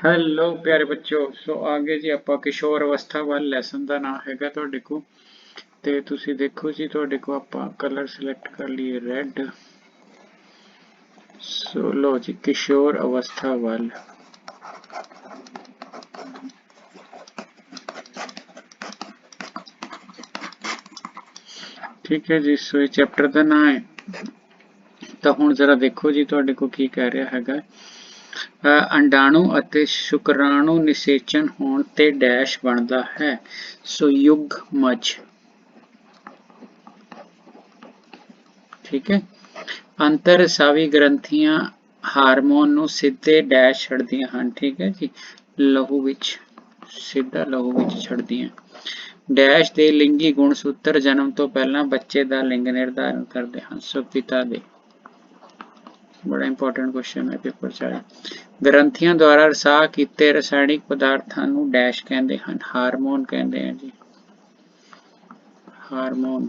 Hello ਪਿਆਰੇ ਬੱਚੋ ਸੋ ਅੱਗੇ ਜੀ ਆਪਾਂ ਕਿਸ਼ੋਰ ਅਵਸਥਾ ਵੱਲ ਲੈਸਨ ਦਾ ਨਾਮ ਹੈਗਾ ਤੁਹਾਡੇ ਕੋ ਤੇ ਤੁਸੀਂ ਦੇਖੋ ਜੀ, ਤੁਹਾਡੇ ਕੋ ਆਪਾਂ ਕਲਰ ਸਿਲੈਕਟ ਕਰ ਲਈਏ ਰੈੱਡ ਸੋ ਲੋ ਜੀ, ਕਿਸ਼ੋਰ ਅਵਸਥਾ ਵੱਲ। ਠੀਕ ਹੈ ਜੀ, ਸੋ ਇਹ ਚੈਪਟਰ ਦਾ ਨਾਮ ਹੈ। ਤਾਂ ਹੁਣ ਜ਼ਰਾ ਦੇਖੋ ਜੀ, ਤੁਹਾਡੇ ਕੋ ਕੀ ਕਹਿ ਰਿਹਾ ਹੈਗਾ। ਅੰਡਾਣੂ ਅਤੇ ਸ਼ੁਕਰਾਣੂ ਨਿਸ਼ੇਚਨ ਹੋਣ ਤੇ ਡੈਸ਼ ਬਣਦਾ ਹੈ। ਸੋ ਮਜ ਠੀਕ ਹੈ। ਅੰਤਰ ਸਾਵੀ ਗ੍ਰੰਥੀਆਂ ਹਾਰਮੋਨ ਨੂੰ ਸਿੱਧੇ ਡੈਸ਼ ਛੱਡਦੀਆਂ ਹਨ। ਠੀਕ ਹੈ ਜੀ। ਲਹੂ ਵਿੱਚ, ਸਿੱਧਾ ਲਹੂ ਵਿੱਚ ਛੱਡਦੀਆਂ। ਡੈਸ਼ ਦੇ ਲਿੰਗੀ ਗੁਣ ਸੂਤਰ ਜਨਮ ਤੋਂ ਪਹਿਲਾਂ ਬੱਚੇ ਦਾ ਲਿੰਗ ਨਿਰਧਾਰਨ ਕਰਦੇ ਹਨ। ਸੋ ਪਿਤਾ ਦੇ ਬੜਾ ਇੰਪੋਰਟੈਂਟ ਕੁਐਸਚਨ ਹੈ ਪੇਪਰ 'ਚ ਆਇਆ ਗ੍ਰੰਥੀਆਂ ਦੁਆਰਾ ਰਸਾਅ ਕੀਤੇ ਰਸਾਇਣਿਕ ਪਦਾਰਥਾਂ ਨੂੰ ਡੈਸ਼ ਕਹਿੰਦੇ ਹਨ, ਹਾਰਮੋਨ ਕਹਿੰਦੇ ਆ ਜੀ। ਹਾਰਮੋਨ।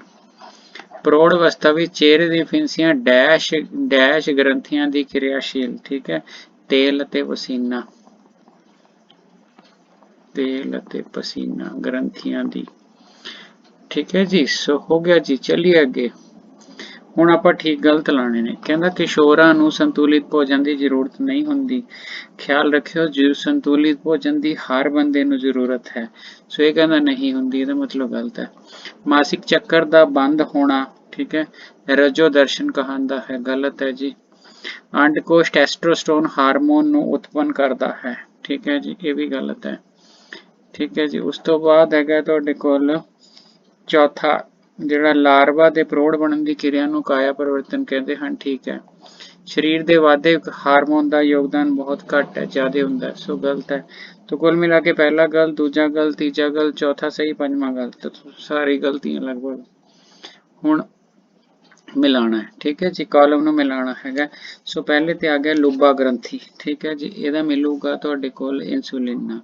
ਪ੍ਰੋੜ ਅਵਸਥਾ ਵਿੱਚ ਚਿਹਰੇ ਦੀ ਫਿੰਸੀਆਂ ਡੈਸ਼ ਡੈਸ਼ ਗ੍ਰੰਥੀਆਂ ਦੀ ਕਿਰਿਆਸ਼ੀਲ, ਠੀਕ ਹੈ? ਤੇਲ ਅਤੇ ਪਸੀਨਾ। ਤੇਲ ਅਤੇ ਪਸੀਨਾ ਗ੍ਰੰਥੀਆਂ ਦੀ। ਠੀਕ ਹੈ ਜੀ, ਸੋ ਹੋ ਗਿਆ ਜੀ, ਚੱਲੀਏ ਅੱਗੇ। ਹੁਣ ਆਪਾਂ ਠੀਕ ਗਲਤ ਲਾਣੇ ਨੇ। ਕਹਿੰਦਾ ਕਿਸ਼ੋਰਾਂ ਨੂੰ ਸੰਤੁਲਿਤ ਭੋਜਨ ਦੀ ਜ਼ਰੂਰਤ ਨਹੀਂ ਹੁੰਦੀ। ਖਿਆਲ ਰੱਖਿਓ, ਜੀ, ਸੰਤੁਲਿਤ ਭੋਜਨ ਦੀ ਹਰ ਬੰਦੇ ਨੂੰ ਜ਼ਰੂਰਤ ਹੈ। ਸੋ ਇਹ ਕਹਿੰਦਾ ਨਹੀਂ ਹੁੰਦੀ, ਇਹਦਾ ਮਤਲਬ ਗਲਤ ਹੈ। ਮਾਸਿਕ ਚੱਕਰ ਦਾ ਬੰਦ ਹੋਣਾ, ਠੀਕ ਹੈ? ਰਜੋ ਦਰਸ਼ਨ ਕਹਾਂਦਾ ਹੈ, ਗਲਤ ਹੈ ਜੀ। ਅੰਡਕੋਸ਼ ਟੈਸਟੋਸਟੋਨ ਹਾਰਮੋਨ ਨੂੰ ਉਤਪੰਨ ਕਰਦਾ ਹੈ, ਠੀਕ ਹੈ ਜੀ? ਇਹ ਵੀ ਗਲਤ ਹੈ। ਠੀਕ ਹੈ ਜੀ, ਉਸ ਤੋਂ ਬਾਅਦ ਹੈਗਾ ਤੁਹਾਡੇ ਕੋਲ ਚੌਥਾ ਜਿਹੜਾ ਲਾਰਵਾ ਦੇ ਪ੍ਰੋੜ ਬਣਨ ਦੀ ਕਿਰਿਆ ਨੂੰ ਕਾਇਆ ਪਰਿਵਰਤਨ ਕਹਿੰਦੇ ਹਨ, ਠੀਕ ਹੈ। ਸਰੀਰ ਦੇ ਵਾਧੇ ਹਾਰਮੋਨ ਦਾ ਯੋਗਦਾਨ ਬਹੁਤ ਘੱਟ ਹੈ, ਜ਼ਿਆਦਾ ਹੁੰਦਾ ਸੋ ਗਲਤ ਹੈ। ਤੋ ਕੁੱਲ ਮਿਲਾ ਕੇ ਪਹਿਲਾ ਗਲਤ ਦੂਜਾ ਗਲਤ ਤੀਜਾ ਗਲਤ ਚੌਥਾ ਸਹੀ, ਪੰਜਵਾਂ ਗਲਤ ਸਾਰੀ ਗਲਤੀਆਂ ਲਗਭਗ ਹੁਣ ਮਿਲਾਣਾ ਹੈ, ਠੀਕ ਹੈ ਜੀ ਕਾਲਮ ਨੂੰ ਮਿਲਾਣਾ ਹੈਗਾ। ਸੋ ਪਹਿਲੇ ਤੇ ਆ ਗਿਆ ਲੁੱਬਾ ਗ੍ਰੰਥੀ, ਠੀਕ ਹੈ ਜੀ, ਇਹਦਾ ਮਿਲੂਗਾ ਤੁਹਾਡੇ ਕੋਲ ਇਨਸੂਲਿਨ ਨਾਲ।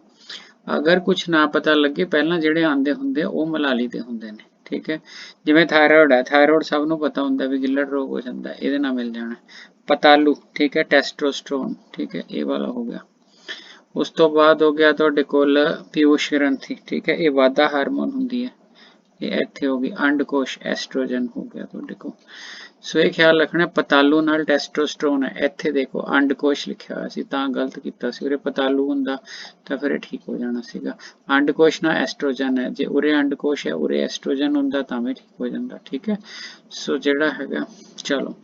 ਅਗਰ ਕੁਝ ਨਾ ਪਤਾ ਲੱਗੇ, ਪਹਿਲਾਂ ਜਿਹੜੇ ਆਂਦੇ ਹੁੰਦੇ ਉਹ ਮਲਾਲੀ ਦੇ ਹੁੰਦੇ ਨੇ। ਠੀਕ ਹੈ। ਜਿਵੇਂ ਥਾਇਰਾਇਡ ਹੈ ਥਾਇਰਾਇਡ ਸਭ ਨੂੰ ਪਤਾ ਹੁੰਦਾ ਵੀ ਗਿੱਲੜ ਰੋਗ ਹੋ ਜਾਂਦਾ, ਇਹਦੇ ਨਾਲ ਮਿਲ ਜਾਣਾ। ਪਤਾਲੂ, ਠੀਕ ਹੈ ਟੈਸਟੋਸਟਰੋਨ ਠੀਕ ਹੈ, ਇਹ ਵਾਲਾ ਹੋ ਗਿਆ। ਉਸ ਤੋਂ ਬਾਅਦ ਹੋ ਗਿਆ ਤੁਹਾਡੇ ਕੋਲ ਪਿਊਸ਼ ਗ੍ਰੰਥੀ ਠੀਕ ਹੈ, ਇਹ ਵਾਧਾ ਹਾਰਮੋਨ ਹੁੰਦੀ ਹੈ। ਇਹ ਇੱਥੇ ਹੋ ਗਈ, ਅੰਡਕੋਸ਼ ਐਸਟ੍ਰੋਜਨ ਹੋ ਗਿਆ ਤੁਹਾਡੇ ਕੋਲ। ਸੋ ਇਹ ਖਿਆਲ ਰੱਖਣਾ, ਪਤਾਲੂ ਨਾਲ ਟੈਸਟੋਸਟਰੋਨ ਹੈ। ਇੱਥੇ ਦੇਖੋ ਅੰਡਕੋਸ਼ ਲਿਖਿਆ ਹੋਇਆ ਸੀ, ਤਾਂ ਗਲਤ ਕੀਤਾ ਸੀ। ਉਰੇ ਪਤਾਲੂ ਹੁੰਦਾ, ਤਾਂ ਫਿਰ ਇਹ ਠੀਕ ਹੋ ਜਾਣਾ ਸੀਗਾ। ਅੰਡਕੋਸ਼ ਨਾਲ ਐਸਟ੍ਰੋਜਨ ਹੈ। ਜੇ ਉਰੇ ਅੰਡਕੋਸ਼ ਹੈ, ਉਰੇ ਐਸਟ੍ਰੋਜਨ ਹੁੰਦਾ, ਤਾਂ ਵੀ ਠੀਕ ਹੋ ਜਾਂਦਾ, ਠੀਕ ਹੈ? ਸੋ ਜਿਹੜਾ ਹੈਗਾ, ਚਲੋ।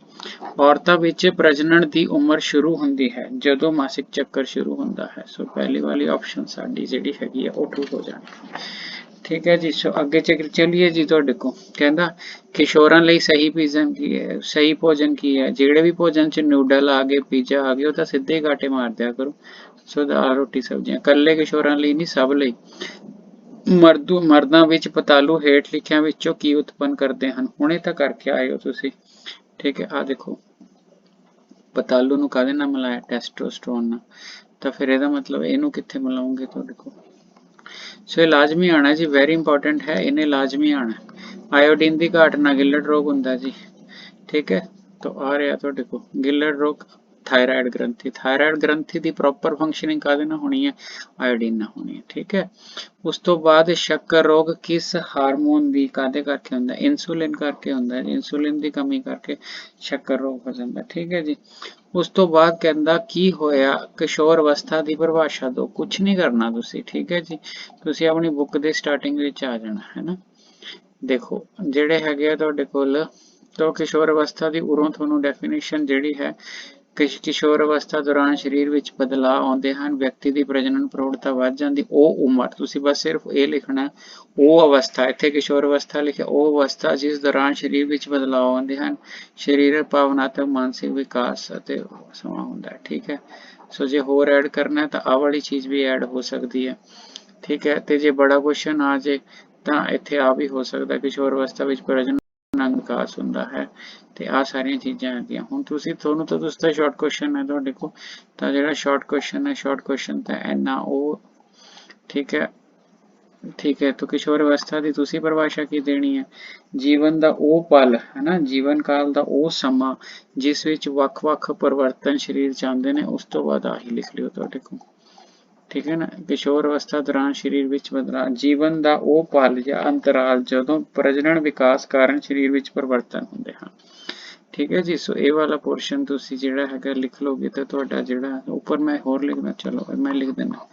ਔਰਤਾਂ ਵਿੱਚ ਪ੍ਰਜਨਨ ਦੀ ਉਮਰ ਸ਼ੁਰੂ ਹੁੰਦੀ ਹੈ, ਜਦੋਂ ਮਾਸਿਕ ਚੱਕਰ ਸ਼ੁਰੂ ਹੁੰਦਾ ਹੈ। ਸੋ ਪਹਿਲੀ ਵਾਲੀ ਆਪਸ਼ਨ ਸਾਡੀ ਜਿਹੜੀ ਹੈਗੀ ਹੈ, ਉਹ ਟਰੂ ਹੋ ਜਾਣੀ ਠੀਕ ਹੈ ਜੀ, ਸੋ ਅੱਗੇ ਚੱਕ ਚੱਲੀਏ ਜੀ ਤੁਹਾਡੇ ਕੋ ਕਹਿੰਦਾ ਕਿਸ਼ੋਰਾਂ ਲਈ ਸਹੀ ਭੋਜਨ ਕੀ ਹੈ, ਸਹੀ ਭੋਜਨ ਕੀ ਹੈ? ਜਿਹੜੇ ਵੀ ਭੋਜਨ ਚ ਨੂਡਲ ਆ ਗਏ ਪੀਜ਼ਾ ਆ ਗਏ, ਉਹ ਤਾਂ ਸਿੱਧੇ ਹੀ ਘਾਟੇ ਮਾਰ ਦਿਆ ਕਰੋ। ਸੋ ਦਾਲ ਰੋਟੀ ਸਬਜ਼ੀਆਂ ਕੱਲੇ ਕਿਸ਼ੋਰਾਂ ਲਈ ਨਹੀਂ, ਸਭ ਲਈ। ਮਰਦੂ, ਮਰਦਾਂ ਵਿੱਚ ਪਤਾਲੂ ਹੇਠ ਲਿਖਿਆਂ ਵਿੱਚੋਂ ਕੀ ਉਤਪੰਨ ਕਰਦੇ ਹਨ? ਹੁਣੇ ਤਾਂ ਕਰਕੇ ਆਏ ਹੋ ਤੁਸੀਂ। ਠੀਕ ਹੈ ਆ ਦੇਖੋ। ਪਤਾਲੂ ਨੂੰ ਕਾਹਦੇ ਨਾਲ ਮਿਲਾਇਆ? ਟੈਸਟੋਸਟਰੋਨ ਨਾਲ। ਤਾਂ ਫਿਰ ਇਹਦਾ ਮਤਲਬ ਇਹਨੂੰ ਕਿੱਥੇ ਮਿਲਾਉਂਗੇ ਤੁਹਾਡੇ ਕੋਲ? ਸੋ ਇਹ ਲਾਜ਼ਮੀ ਆਣਾ ਜੀ ਵੈਰੀ ਇੰਪੋਰਟੈਂਟ ਹੈ, ਇਹਨੇ ਲਾਜ਼ਮੀ ਆਣਾ। ਆਇਓਡੀਨ ਦੀ ਘਾਟ ਨਾਲ ਗਿੱਲੜ ਰੋਗ ਹੁੰਦਾ ਜੀ। ਠੀਕ ਹੈ? ਤਾਂ ਆ ਰਿਹਾ ਤੁਹਾਡੇ ਕੋਲ, ਗਿੱਲੜ ਰੋਗ ਥਾਇਰਾਇਡ ਗ੍ਰੰਥੀ ਥਾਇਰਾਇਡ ਗ੍ਰੰਥੀ ਦੀ ਪ੍ਰੋਪਰ ਫੰਕਸ਼ਨਿੰਗ ਕਾਹਦੇ ਨਾਲ ਹੋਣੀ ਹੈ? ਆਇਓਡੀਨ ਨਾਲ ਹੋਣੀ ਹੈ, ਠੀਕ ਹੈ? ਉਸ ਤੋਂ ਬਾਅਦ ਸ਼ੱਕਰ ਰੋਗ ਕਿਸ ਹਾਰਮੋਨ ਦੀ, ਕਾਹਦੇ ਕਰਕੇ ਹੁੰਦਾ? ਇਨਸੂਲਿਨ ਕਰਕੇ ਹੁੰਦਾ ਹੈ ਇਨਸੂਲਿਨ ਦੀ ਕਮੀ ਕਰਕੇ ਸ਼ੱਕਰ ਰੋਗ ਹੋ ਜਾਂਦਾ, ਠੀਕ ਹੈ ਜੀ? ਉਸ ਤੋਂ ਬਾਅਦ ਕਹਿੰਦਾ, ਕੀ ਹੋਇਆ? ਕਿਸ਼ੋਰ ਅਵਸਥਾ ਦੀ ਪਰਿਭਾਸ਼ਾ ਦੋ ਕੁਝ ਨਹੀਂ ਕਰਨਾ ਤੁਸੀਂ, ਠੀਕ ਹੈ ਜੀ? ਤੁਸੀਂ ਆਪਣੀ ਬੁੱਕ ਦੇ ਸਟਾਰਟਿੰਗ ਵਿੱਚ ਆ ਜਾਣਾ, ਹੈ ਨਾ? ਦੇਖੋ, ਜਿਹੜੇ ਹੈਗੇ ਆ ਤੁਹਾਡੇ ਕੋਲ, ਤੋਂ ਕਿਸ਼ੋਰ ਅਵਸਥਾ ਦੀ ਉਰੋਂ ਤੁਹਾਨੂੰ ਡੈਫੀਨੇਸ਼ਨ ਜਿਹੜੀ ਹੈ ਕਿਸ਼ੋਰ ਅਵਸਥਾ ਦੌਰਾਨ ਸਰੀਰ ਵਿੱਚ ਬਦਲਾਅ ਆਉਂਦੇ ਹਨ, ਵਿਅਕਤੀ ਦੀ ਪ੍ਰਜਨਨ ਪ੍ਰੌੜਤਾ ਵੱਧ ਜਾਂਦੀ, ਉਹ ਉਮਰ, ਤੁਸੀਂ ਬਸ ਸਿਰਫ ਇਹ ਲਿਖਣਾ, ਉਹ ਅਵਸਥਾ, ਇੱਥੇ ਕਿਸ਼ੋਰ ਅਵਸਥਾ ਲਿਖਿਆ, ਉਹ ਅਵਸਥਾ ਜਿਸ ਦੌਰਾਨ ਸਰੀਰ ਵਿੱਚ ਬਦਲਾਅ ਆਉਂਦੇ ਹਨ ਸਰੀਰਕ ਭਾਵਨਾਤਮਕ, ਮਾਨਸਿਕ ਵਿਕਾਸ ਅਤੇ ਸਮਾਂ ਹੁੰਦਾ ਹੈ, ਠੀਕ ਹੈ? ਸੋ ਜੇ ਹੋਰ ਐਡ ਕਰਨਾ ਹੈ ਤਾਂ ਆਹ ਵਾਲੀ ਚੀਜ਼ ਵੀ ਐਡ ਹੋ ਸਕਦੀ ਹੈ, ਠੀਕ ਹੈ? ਤੇ ਜੇ ਬੜਾ ਕੁਐਸਚਨ ਆ ਜੇ ਤਾਂ ਇੱਥੇ ਆ ਵੀ ਹੋ ਸਕਦਾ, ਕਿਸ਼ੋਰ ਅਵਸਥਾ ਵਿੱਚ ਪ੍ਰਜਨਨ ਅੰਗ ਵਿਕਾਸ ਹੁੰਦਾ ਹੈ। ਤੇ ਆ ਸਾਰੀਆਂ ਚੀਜ਼ਾਂ ਹੈਗੀਆਂ। ਹੁਣ ਤੁਸੀਂ, ਤੁਹਾਨੂੰ ਤਾਂ ਤੁਸੀਂ ਤਾਂ ਸ਼ਾਰਟ ਕੁਐਸਚਨ ਹੈ ਤੁਹਾਡੇ ਕੋਲ। ਤਾਂ ਜਿਹੜਾ ਸ਼ਾਰਟ ਕੁਐਸਚਨ ਹੈ ਸ਼ਾਰਟ ਕੁਐਸਚਨ ਤਾਂ ਐਨਾ ਉਹ ਠੀਕ ਹੈ ਠੀਕ ਹੈ। ਤਾਂ ਕਿਸ਼ੋਰ ਅਵਸਥਾ ਦੀ ਤੁਸੀਂ ਪਰਿਭਾਸ਼ਾ ਕੀ ਦੇਣੀ ਹੈ? ਜੀਵਨ ਦਾ ਉਹ ਪਲ ਹੈ ਨਾ ਜੀਵਨ ਕਾਲ ਦਾ ਉਹ ਸਮਾਂ, ਜਿਸ ਵਿੱਚ ਵੱਖ-ਵੱਖ ਪਰਿਵਰਤਨ ਸਰੀਰ ਚ ਆਉਂਦੇ ਨੇ, ਉਸ ਤੋਂ ਬਾਅਦ ਆਹੀ ਲਿਖ ਲਿਓ ਤੁਹਾਡੇ ਕੋਲ। ਠੀਕ ਹੈ ਨਾ? ਕਿਸ਼ੋਰ ਅਵਸਥਾ ਦੌਰਾਨ ਸਰੀਰ ਵਿੱਚ ਬਦਲਾਅ ਜੀਵਨ ਦਾ ਉਹ ਪਲ ਜਾਂ ਅੰਤਰਾਲ ਜਦੋਂ ਪ੍ਰਜਨਨ ਵਿਕਾਸ ਕਾਰਨ ਸਰੀਰ ਵਿੱਚ ਪਰਿਵਰਤਨ ਹੁੰਦੇ ਹਨ। ਠੀਕ ਹੈ ਜੀ? ਸੋ ਇਹ ਵਾਲਾ ਪੋਰਸ਼ਨ ਤੁਸੀਂ ਜਿਹੜਾ ਹੈਗਾ ਲਿਖ ਲਓਗੇ ਤਾਂ ਤੁਹਾਡਾ ਜਿਹੜਾ, ਉੱਪਰ ਮੈਂ ਹੋਰ ਲਿਖਣਾ ਚਲੋ ਮੈਂ ਲਿਖ ਦਿੰਦਾ।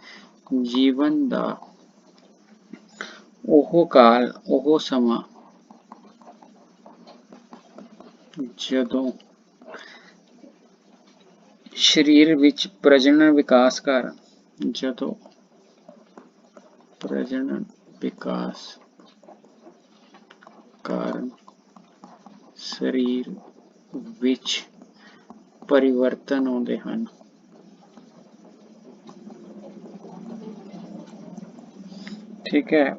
ਜੀਵਨ ਦਾ ਉਹ ਕਾਲ, ਉਹ ਸਮਾਂ ਜਦੋਂ ਸਰੀਰ ਵਿੱਚ ਪ੍ਰਜਨਨ ਵਿਕਾਸ ਕਾਰਨ ਜਦੋਂ ਪ੍ਰਜਨਨ ਵਿਕਾਸ ਕਾਰਨ ਸਰੀਰ ਵਿੱਚ ਪਰਿਵਰਤਨ ਆਉਂਦੇ ਹਨ। ਠੀਕ ਹੈ,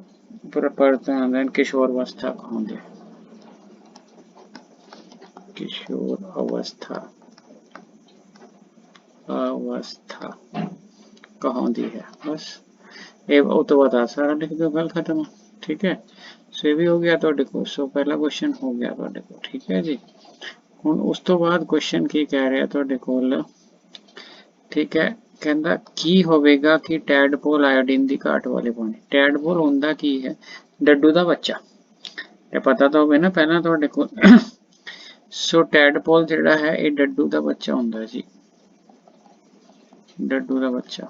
ਪਰਿਵਰਤਨ ਆਉਂਦੇ ਹਨ, ਕਿਸ਼ੋਰ ਅਵਸਥਾ ਕਹਾਉਂਦੇ ਕਿਸ਼ੋਰ ਅਵਸਥਾ ਅਵਸਥਾ। ਕਹਾਉਂਦੀ ਹੈ। ਬਸ, ਇਹ ਉਹ ਤੋਂ ਬਾਅਦ ਸਾਰਾ ਲਿਖ ਦਿਓ ਗੱਲ ਖਤਮ, ਠੀਕ ਹੈ? ਸੋ ਇਹ ਵੀ ਹੋ ਗਿਆ ਤੁਹਾਡੇ ਕੋਲ। ਸੋ ਪਹਿਲਾ ਕੁਐਸਚਨ ਹੋ ਗਿਆ ਤੁਹਾਡੇ ਕੋਲ, ਠੀਕ ਹੈ ਜੀ? ਹੁਣ ਉਸ ਤੋਂ ਬਾਅਦ ਕੁਐਸਚਨ ਕੀ ਕਹਿ ਰਿਹਾ ਤੁਹਾਡੇ ਕੋਲ? ਠੀਕ ਹੈ, ਕਹਿੰਦਾ, ਕੀ ਹੋਵੇਗਾ ਕਿ ਟੈਡਪੋਲ ਆਇਓਡੀਨ ਦੀ ਘਾਟ ਵਾਲੇ ਪਾਣੀ ਟੈਡਪੋਲ ਹੁੰਦਾ ਕੀ ਹੈ? ਡੱਡੂ ਦਾ ਬੱਚਾ। ਇਹ ਪਤਾ ਤਾਂ ਹੋਵੇ ਨਾ ਪਹਿਲਾਂ ਤੁਹਾਡੇ ਕੋਲ। ਸੋ ਟੈਡਪੋਲ ਜਿਹੜਾ ਹੈ, ਇਹ ਡੱਡੂ ਦਾ ਬੱਚਾ ਹੁੰਦਾ ਜੀ। ਡੱਡੂ ਦਾ ਬੱਚਾ।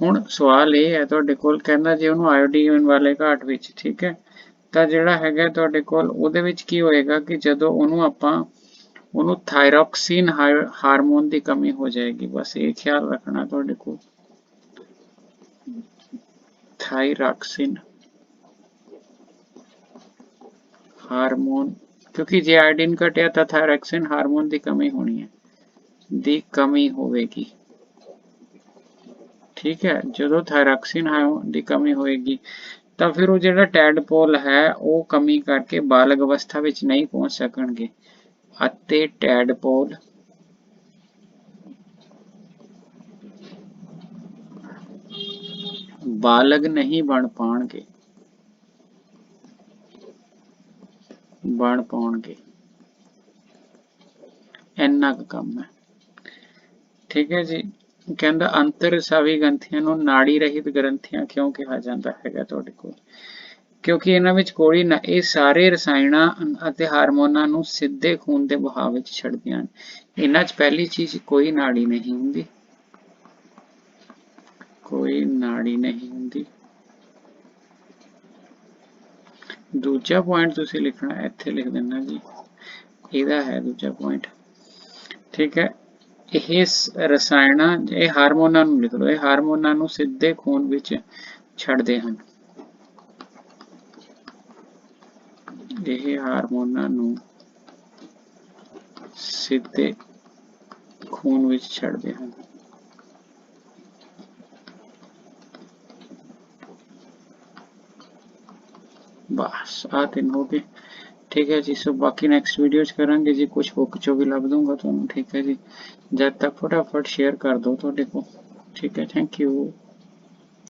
ਹੁਣ ਸਵਾਲ ਇਹ ਹੈ ਤੁਹਾਡੇ ਕੋਲ, ਕਹਿੰਦਾ ਜੇ ਉਹਨੂੰ ਆਇਓਡੀਨ ਵਾਲੇ ਘਾਟ ਵਿੱਚ, ਠੀਕ ਹੈ, ਤਾਂ ਜਿਹੜਾ ਹੈਗਾ ਤੁਹਾਡੇ ਕੋਲ, ਉਹਦੇ ਵਿੱਚ ਕੀ ਹੋਏਗਾ ਕਿ ਜਦੋਂ ਉਹਨੂੰ ਆਪਾਂ, ਉਹਨੂੰ ਥਾਇਰੋਕਸਿਨ ਹਾਰਮੋਨ ਦੀ ਕਮੀ ਹੋ ਜਾਏਗੀ, ਬਸ ਇਹ ਖਿਆਲ ਰੱਖਣਾ ਤੁਹਾਡੇ ਕੋਲ। ਥਾਇਰੋਕਸਿਨ ਹਾਰਮੋਨ ਕਿਉਂਕਿ ਜੇ ਆਇਓਡੀਨ ਘਟਿਆ ਤਾਂ ਥਾਇਰੋਕਸਿਨ ਹਾਰਮੋਨ ਦੀ ਕਮੀ ਹੋਣੀ ਹੈ, ਦੀ ਕਮੀ ਹੋਵੇਗੀ। ਠੀਕ ਹੈ, ਜਦੋਂ ਥਾਇਰੋਕਸਿਨ ਦੀ ਕਮੀ ਹੋਏਗੀ, ਤਾਂ ਫਿਰ ਉਹ ਜਿਹੜਾ ਟੈਡਪੋਲ ਹੈ, ਉਹ ਕਮੀ ਕਰਕੇ ਬਾਲਗ ਅਵਸਥਾ ਵਿੱਚ ਨਹੀਂ ਪਹੁੰਚ ਸਕਣਗੇ। ਅਤੇ ਟੈਡਪੋਲ ਬਾਲਗ ਨਹੀਂ ਬਣ ਪਾਣਗੇ ਬਣ ਪਾਉਣਗੇ। ਇੰਨਾ ਕੁ ਕੰਮ ਹੈ। ਠੀਕ ਹੈ ਜੀ। ਕਹਿੰਦਾ, ਅੰਤਰਸਾਵੀ ਗ੍ਰੰਥੀਆਂ ਨੂੰ ਨਾੜੀ ਰਹਿਤ ਗ੍ਰੰਥੀਆਂ ਕਿਉਂ ਕਿਹਾ ਜਾਂਦਾ ਹੈਗਾ ਤੁਹਾਡੇ ਕੋਲ? ਕਿਉਂਕਿ ਇਹਨਾਂ ਵਿੱਚ ਕੋਈ ਨਾ, ਇਹ ਸਾਰੇ ਰਸਾਇਣਾਂ ਅਤੇ ਹਾਰਮੋਨਾਂ ਨੂੰ ਸਿੱਧੇ ਖੂਨ ਦੇ ਵਹਾਅ ਵਿੱਚ ਛੱਡਦੀਆਂ ਹਨ। ਇਹਨਾਂ 'ਚ ਪਹਿਲੀ ਚੀਜ਼ ਕੋਈ ਨਾੜੀ ਨਹੀਂ ਹੁੰਦੀ। ਕੋਈ ਨਾੜੀ ਨਹੀਂ ਹੁੰਦੀ। ਦੂਜਾ ਪੁਆਇੰਟ ਤੁਸੀਂ ਲਿਖਣਾ, ਇੱਥੇ ਲਿਖ ਦੇਣਾ ਜੀ। ਇਹਦਾ ਹੈ ਦੂਜਾ ਪੁਆਇੰਟ ਠੀਕ ਹੈ। ਇਹ ਰਸਾਇਣਾਂ, ਇਹ ਹਾਰਮੋਨਾਂ ਨੂੰ ਲਿਖ ਲਓ, ਇਹ ਹਾਰਮੋਨਾਂ ਨੂੰ ਸਿੱਧੇ ਖੂਨ ਵਿੱਚ ਛੱਡਦੇ ਹਨ। ਇਹ ਹਾਰਮੋਨਾਂ ਨੂੰ ਸਿੱਧੇ ਖੂਨ ਵਿੱਚ ਛੱਡਦੇ ਹਨ। ਬਸ ਆ ਤਿੰਨ ਹੋ ਗਏ। ਠੀਕ ਹੈ ਜੀ, ਸੋ ਬਾਕੀ ਨੈਕਸਟ ਵੀਡੀਓ ਚ ਕਰਾਂਗੇ ਜੀ ਕੁਝ ਬੁੱਕ ਚੋਂ ਵੀ ਲੱਭ ਦੂੰਗਾ ਤੁਹਾਨੂੰ, ਠੀਕ ਹੈ ਜੀ। ਜਦ ਤੱਕ ਫਟਾਫਟ ਸ਼ੇਅਰ ਕਰ ਦਿਓ ਤੁਹਾਡੇ ਕੋਲ। ਠੀਕ ਹੈ ਥੈਂਕ ਯੂ